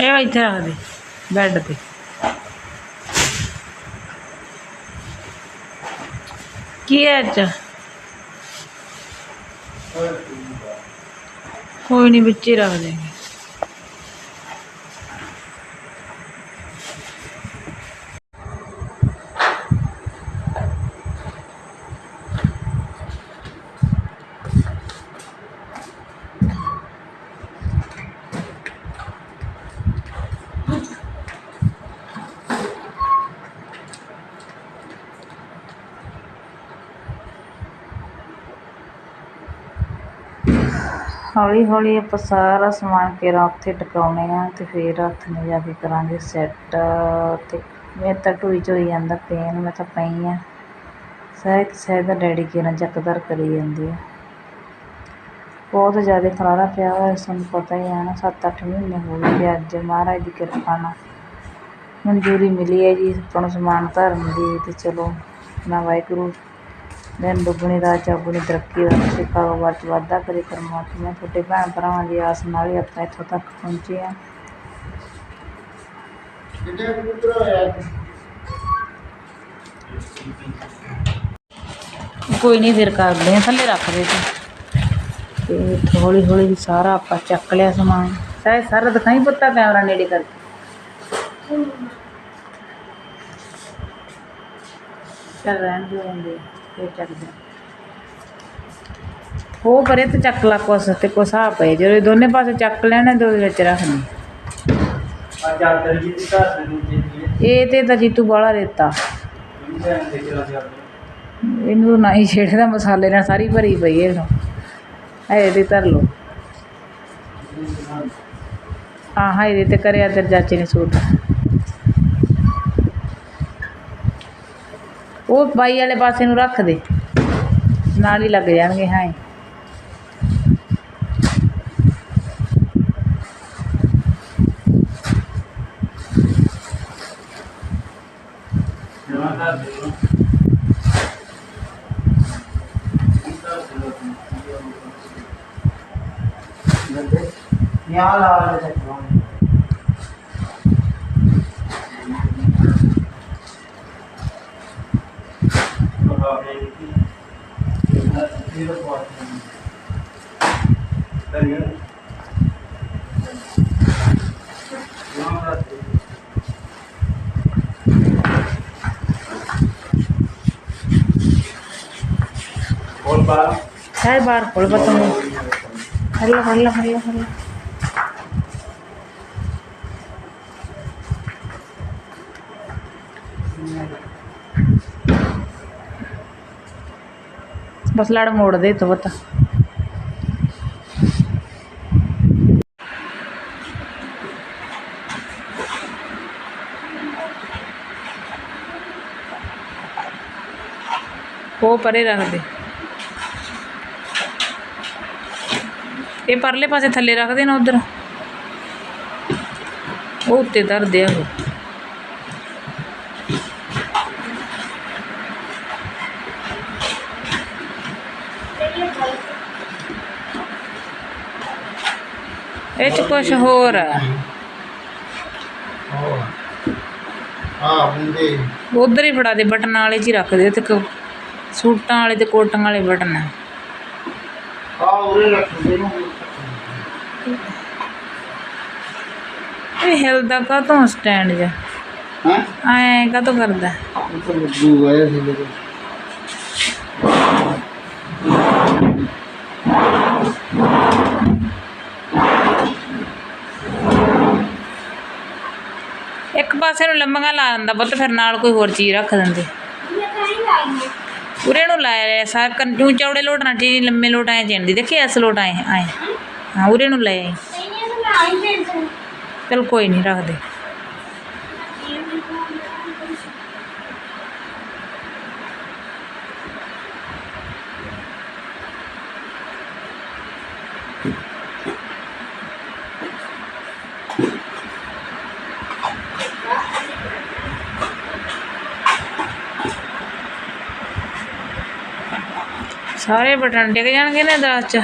ਇਹ ਇੱਥੇ ਰੱਖ ਦੇ ਬੈੱਡ ਤੇ। ਕੀ ਹੈ ਅੱਜ? ਕੋਈ ਨਹੀਂ ਬੱਚੇ ਹੀ ਰੱਖ ਦੇਂਗੇ। ਹੌਲੀ ਹੌਲੀ ਆਪਾਂ ਸਾਰਾ ਸਮਾਨ ਕੇਰਾ ਉੱਥੇ ਟਿਕਾਉਣੇ ਹਾਂ ਅਤੇ ਫਿਰ ਹੱਥ ਨੂੰ ਜਾ ਕੇ ਕਰਾਂਗੇ ਸੈੱਟ ਅਤੇ ਮੇਰੇ ਤਾਂ ਢੋਈ ਝੋਈ ਜਾਂਦਾ ਪੇਨ ਮੈਂ ਤਾਂ ਪਈ ਆ। ਸਹਿਤ ਸਹਿਤ ਦਾ ਡੈਡੀ ਕੇਰਾਂ ਚੱਕਦਾਰ ਕਰੀ ਜਾਂਦੀ ਆ। ਬਹੁਤ ਜ਼ਿਆਦਾ ਖਲਾਰਾ ਪਿਆ ਹੋਇਆ, ਸਾਨੂੰ ਪਤਾ ਹੀ ਹੈ ਨਾ ਸੱਤ ਅੱਠ ਮਹੀਨੇ ਹੋ ਗਏ ਤੇ ਅੱਜ ਮਹਾਰਾਜ ਦੀ ਕਿਰਪਾ ਨਾਲ ਮਨਜ਼ੂਰੀ ਮਿਲੀ ਹੈ ਜੀ, ਆਪਾਂ ਨੂੰ ਸਮਾਨ ਧਰਨ ਦੀ ਤੇ ਚਲੋ, ਨਾ ਵਾਹਿਗੁਰੂ ਦਿਨ ਦੁੱਗਣੀ ਰਾਤ ਚੌਗੁਣੀ ਤਰੱਕੀ ਰੱਖੇ ਕਾਰੋਬਾਰ 'ਚ ਵਾਧਾ ਕਰੇ ਪਰਮਾਤਮਾ ਤੁਹਾਡੇ ਭੈਣ ਭਰਾਵਾਂ ਦੀ ਆਸ ਨਾਲ ਹੀ ਆਪਾਂ ਇੱਥੋਂ ਤੱਕ ਪਹੁੰਚੇ ਹਾਂ। ਕੋਈ ਨਹੀਂ ਫਿਰ ਕਰਦੇ ਆ ਥੱਲੇ ਰੱਖ ਦੇ ਤੂੰ। ਤੇ ਹੌਲੀ ਹੌਲੀ ਸਾਰਾ ਆਪਾਂ ਚੱਕ ਲਿਆ ਸਮਾਨ। ਸਾਰਾ ਸਾਰਾ ਦਿਖਾਈ ਪੁੱਤਾ ਕੈਮਰਾ ਨੇੜੇ ਕਰਕੇ। ਚੱਲ ਰਹਿਣ ਦੇ ਹੁੰਦੇ ਫੇਰ ਚੱਕਦੇ ਉਹ ਪਰੇ ਤੇ ਚੱਕ ਲਾ ਕੁਛ ਤੇ ਕੁਛ ਆ ਪਏ। ਜਦੋਂ ਇਹ ਦੋਨੇ ਪਾਸੇ ਚੱਕ ਲੈਣੇ ਤੇ ਉਹਦੇ ਵਿੱਚ ਰੱਖਣੀ ਦੀ ਦੇ ਦੀ ਇਹ ਤੇ ਤਾਂ ਜੀਤੂ ਬਾਲਾ ਰੇਤਾ। ਇਹ ਦੇ ਗਿਆ ਇਹਨੂੰ ਨਾ ਹੀ ਛੇੜਦਾ ਮਸਾਲੇ ਨਾਲ ਸਾਰੀ ਭਰੀ ਪਈ ਇਹ ਨੂੰ ਇਹ ਤੇ ਧਰ ਲਓ। ਆਹ ਇਹਦੇ ਤੇ ਕਰਿਆ ਤੇਰੇ ਚਾਚੇ ਨੇ ਸੂਟ। ਉਹ ਪਾਈ ਵਾਲੇ ਪਾਸੇ ਨੂੰ ਰੱਖ ਦੇ। ਨਾਲ ਹੀ ਲੱਗ ਜਾਣਗੇ ਹਾਂ। यहाँ ला 0 point சரிங்க काय बार खोलबा तुम्ही हल्ला हल्ला हल्ला हल्ला Thank you. ਹੱਲਾ ਹੱਲਾ ਬਸ ਲੜ ਮੋੜ ਉਹ ਪਰੇ ਰੱਖ ਦੇ। ਇਹ ਪਰਲੇ ਪਾਸੇ ਥੱਲੇ ਰੱਖ ਦੇਣਾ ਉਧਰ। ਉਹ ਉੱਤੇ ਧਰ ਦੇ ਉਹ ਇਹ ਚ ਕੁਛ ਹੋਰ ਆ। ਹੁੰਦੇ ਉਧਰ ਹੀ ਫੜਾ ਦੇ ਬਟਨ ਵਾਲੇ ਚ ਹੀ ਰੱਖ ਦੇ ਤੇ ਕ- ਸੂਟਾਂ ਵਾਲੇ ਤੇ ਕੋਟਾਂ ਵਾਲੇ ਬਟਨ। ਆ ਆ ਉਰੇ ਰੱਖ ਦੇ ਨੂੰ ਇਹ ਹਿਲਦਾ ਕਾਹਤੋਂ ਸਟੈਂਡ ਜਾ ਹਾਂ? ਐਂ ਕਾਹਤੋਂ ਕਰਦਾ? ਉਹ ਤਾਂ ਲੱਗੂ ਆਇਆ ਸੀ ਮੇਰੇ। ਇੱਕ ਪਾਸੇ ਨੂੰ ਲੰਮੀਆਂ ਲਾ ਦਿੰਦਾ ਪੁੱਤ ਫਿਰ ਨਾਲ ਕੋਈ ਹੋਰ ਚੀਜ਼ ਰੱਖ ਦਿੰਦੇ। ਉਰੇ ਨੂੰ ਲਾਇਆ ਰਿਆ ਸਾਰ ਕੰਨੂ ਚੌੜੇ ਲੋਟ ਨਾ ਟੀ ਲੰਮੇ ਲੋਟ ਆਏ ਚਿੰਦੀ ਦੇਖੀ ਐਸ ਲੋਟ ਆਏ ਆਏ ਹਾਂ ਉਰੇ ਨੂੰ ਲਾਇਆ ਚਲ ਕੋਈ ਨਹੀਂ ਰੱਖ ਦੇ। ਸਾਰੇ ਬਟਨ ਡਿੱਗ ਜਾਣਗੇ ਨੇ ਦਾਸ ਚ।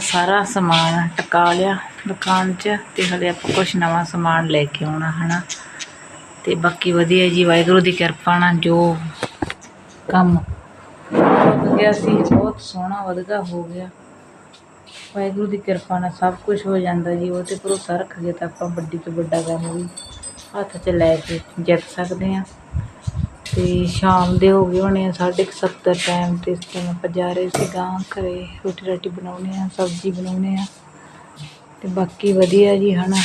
ਸਾਰਾ ਸਮਾਨ ਟਕਾ ਲਿਆ ਦੁਕਾਨ 'ਚ ਤੇ ਹਲੇ ਆਪਾਂ ਕੁਛ ਨਵਾਂ ਸਮਾਨ ਲੈ ਕੇ ਆਉਣਾ ਹਨਾ। ਤੇ ਬਾਕੀ ਵਧੀਆ ਜੀ, ਵਾਹਿਗੁਰੂ ਦੀ ਕਿਰਪਾ ਨਾਲ ਜੋ ਕੰਮ ਹੋ ਗਿਆ ਸੀ, ਬਹੁਤ ਸੋਹਣਾ ਵਧਗਾ ਹੋ ਗਿਆ। ਵਾਹਿਗੁਰੂ ਦੀ ਕਿਰਪਾ ਨਾਲ ਸਭ ਕੁਝ ਹੋ ਜਾਂਦਾ ਜੀ, ਉਹ ਤੇ ਭਰੋਸਾ ਰੱਖ ਕੇ ਤਾਂ ਆਪਾਂ ਵੱਡੀ ਤੋਂ ਵੱਡਾ ਕੰਮ ਵੀ ਹੱਥ 'ਚ ਲੈ ਕੇ ਜਿੱਤ ਸਕਦੇ ਹਾਂ। ਤੇ ਸ਼ਾਮ ਦੇ ਹੋ ਗਏ ਹੋਣੇ ਆ, ਸਾਢੇ ਕੁ ਸੱਤ ਟਾਈਮ ਤੇ ਇਸ ਟਾਈਮ ਆਪਾਂ ਜਾ ਰਹੇ ਸੀ ਗਾਂ ਘਰੇ, ਰੋਟੀ ਰਾਟੀ ਬਣਾਉਣੇ ਆ, ਸਬਜ਼ੀ ਬਣਾਉਣੇ ਆ। ਤੇ ਬਾਕੀ ਵਧੀਆ ਜੀ, ਹਨਾ।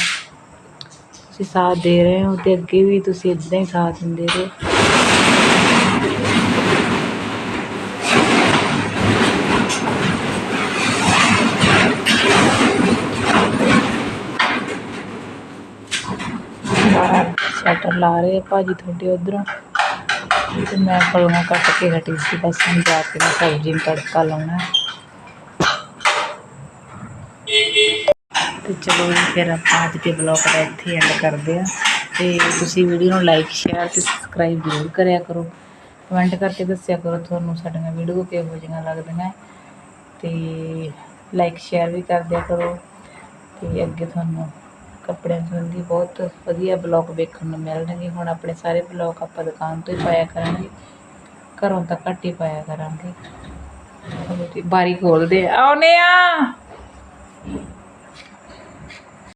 ਤੁਸੀਂ ਸਾਥ ਦੇ ਰਹੇ ਹੋ ਤੇ ਅੱਗੇ ਵੀ ਤੁਸੀਂ ਇਦਾਂ ਹੀ ਸਾਥ ਦਿੰਦੇ ਰਹੋ। ਸ਼ਟਰ ਲਾ ਰਹੇ ਆ ਭਾਜੀ ਤੁਹਾਡੇ ਉਧਰੋਂ। ਤੇ ਮੈਂ ਫਲੀਆਂ ਕੱਟ ਕੇ ਹਟੀ ਸੀ, ਬਸ ਹੁਣ ਜਾ ਕੇ ਮੈਂ ਸਬਜ਼ੀ ਨੂੰ ਤੜਕਾ ਲਾਉਣਾ ਹੈ। ਤੇ ਚਲੋ ਜੀ, ਫਿਰ ਆਪਾਂ ਅੱਜ ਦੇ ਬਲੌਗ ਦਾ ਇੱਥੇ ਐਂਡ ਕਰਦੇ ਆ ਤੇ ਤੁਸੀਂ ਵੀਡੀਓ ਨੂੰ ਲਾਈਕ ਸ਼ੇਅਰ ਤੇ ਸਬਸਕ੍ਰਾਈਬ ਜ਼ਰੂਰ ਕਰਿਆ ਕਰੋ। ਕਮੈਂਟ ਕਰਕੇ ਦੱਸਿਆ ਕਰੋ ਤੁਹਾਨੂੰ ਸਾਡੀਆਂ ਵੀਡੀਓ ਕਿਹੋ ਜਿਹੀਆਂ ਲੱਗਦੀਆਂ। ਤੇ ਲਾਈਕ ਸ਼ੇਅਰ ਵੀ ਕਰ ਦਿਆ ਕਰੋ। ਤੇ ਅੱਗੇ ਤੁਹਾਨੂੰ ਕੱਪੜਿਆਂ ਸੰਬੰਧੀ ਬਹੁਤ ਵਧੀਆ ਬਲੌਗ ਵੇਖਣ ਨੂੰ ਮਿਲਣਗੇ। ਹੁਣ ਆਪਣੇ ਸਾਰੇ ਬਲੌਗ ਆਪਾਂ ਦੁਕਾਨ ਤੋਂ ਹੀ ਪਾਇਆ ਕਰਾਂਗੇ। ਘਰੋਂ ਤਾਂ ਘੱਟ ਹੀ ਪਾਇਆ ਕਰਾਂਗੇ। ਬਾਰੀ ਖੋਲਦੇ ਆ। ਆਉਨੇ ਆ।